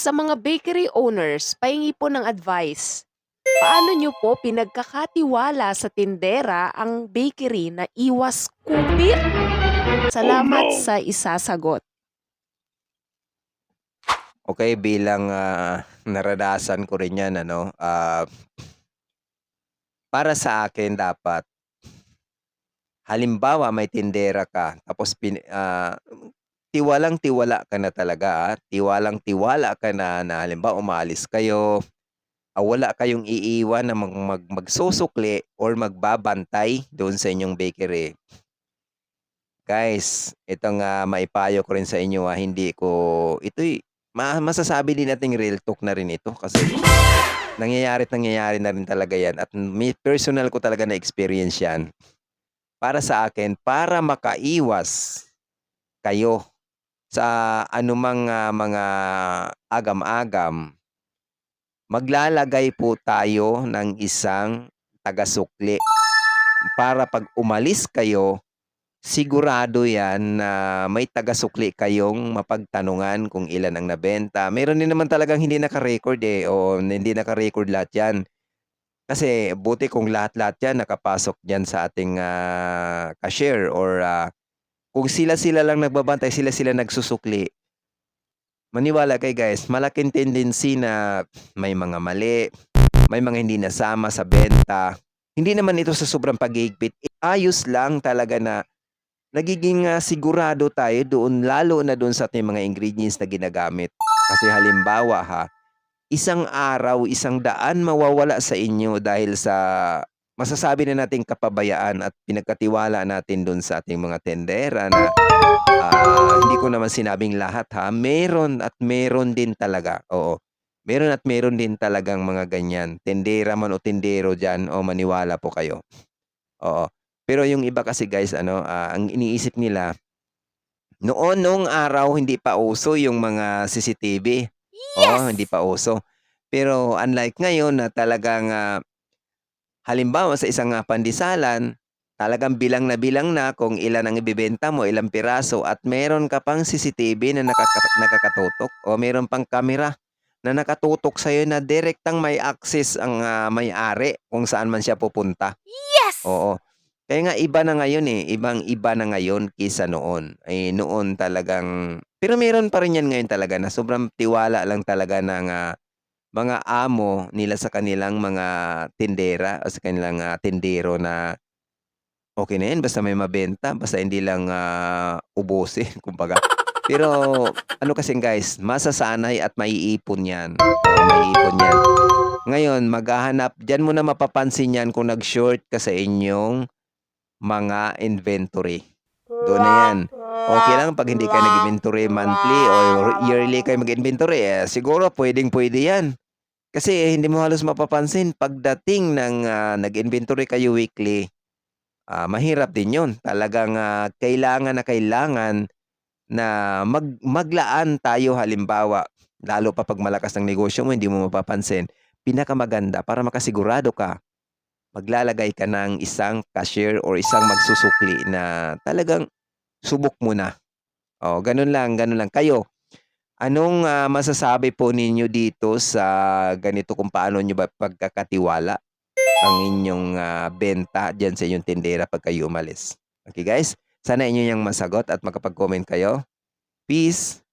Sa mga bakery owners, pahingi po ng advice. Paano nyo po pinagkakatiwala sa tindera ang bakery na iwas kupit? Salamat sa isasagot. Okay, bilang ah, naranasan ko rin yan, ano, ah, para sa akin dapat, halimbawa may tindera ka, tapos pin, ah, tiwalang tiwala ka na talaga, ah, tiwalang tiwala ka na, na halimbawa umalis kayo, ah, wala kayong iiwan na mag, mag, magsusukli or magbabantay doon sa inyong bakery. Guys, itong nga maipayo ko rin sa inyo, ah, hindi ko, ito'y ma masasabi din nating real talk na rin ito kasi nangyayari at nangyayari na rin talaga yan at may personal ko talaga na experience yan. Para sa akin, para makaiwas kayo sa anumang ah, mga agam-agam, maglalagay po tayo ng isang taga-sukli para pag umalis kayo, sigurado yan na may taga-sukli kayong mapagtanungan kung ilan ang nabenta. Meron din naman talagang hindi naka-record eh, o hindi naka-record lahat yan. Kasi buti kung lahat-lahat yan nakapasok dyan sa ating ah, cashier or ah, kung sila-sila lang nagbabantay, sila-sila nagsusukli. Maniwala kay guys, malaking tendency na may mga mali, may mga hindi nasama sa benta. Hindi naman ito sa sobrang pagigpit. Ayos lang talaga na nagiging ah, sigurado tayo doon lalo na doon sa ating mga ingredients na ginagamit. Kasi halimbawa ha, isang araw, isang daan mawawala sa inyo dahil sa masasabi na nating kapabayaan at pinagkatiwala natin doon sa ating mga tendera na ah, hindi ko naman sinabing lahat ha, meron at meron din talaga. Oo. Meron at meron din talagang mga ganyan. Tendera man o tendero dyan, o maniwala po kayo. Oo. Pero yung iba kasi guys, ano, ah, ang iniisip nila, noon nung araw hindi pa uso yung mga CCTV. Oo, hindi pa uso. Pero unlike ngayon na talagang ah, halimbawa sa isang ah, pandisalan, talagang bilang na bilang na kung ilan ang ibibenta mo, ilang piraso at meron ka pang CCTV na nakaka- nakakatutok o meron pang kamera na nakatutok sa'yo na direktang may access ang ah, may-ari kung saan man siya pupunta. Yes! Oo. Kaya nga iba na ngayon eh, ibang iba na ngayon kaysa noon. Eh noon talagang pero meron pa rin yan ngayon talaga na sobrang tiwala lang talaga ng ah, mga amo nila sa kanilang mga tindera o sa kanilang ah, tindero na okay na yan basta may mabenta, basta hindi lang ah, ubusin kumbaga. Pero ano kasi guys, masasanay at maiipon yan. Maiipon yan. Ngayon, maghahanap, dyan mo na mapapansin yan kung nag-short ka sa inyong mga inventory. Doon na yan. Okay lang pag hindi ka nag-inventory monthly or yearly kayo mag-inventory, eh, siguro pwedeng pwede yan. Kasi eh, hindi mo halos mapapansin pagdating ng ah, nag-inventory kayo weekly, ah, mahirap din yun. Talagang ah, kailangan na kailangan na mag, maglaan tayo halimbawa, lalo pa pag malakas ng negosyo mo, hindi mo mapapansin, pinakamaganda para makasigurado ka, maglalagay ka ng isang cashier or isang magsusukli na talagang subok mo na. O, ganun lang, ganun lang. Kayo, anong ah, masasabi po ninyo dito sa ganito kung paano nyo ba pagkakatiwala ang inyong ah, benta dyan sa inyong tindera pag kayo umalis? Okay guys? Sana inyo yung masagot at makapag-comment kayo. Peace!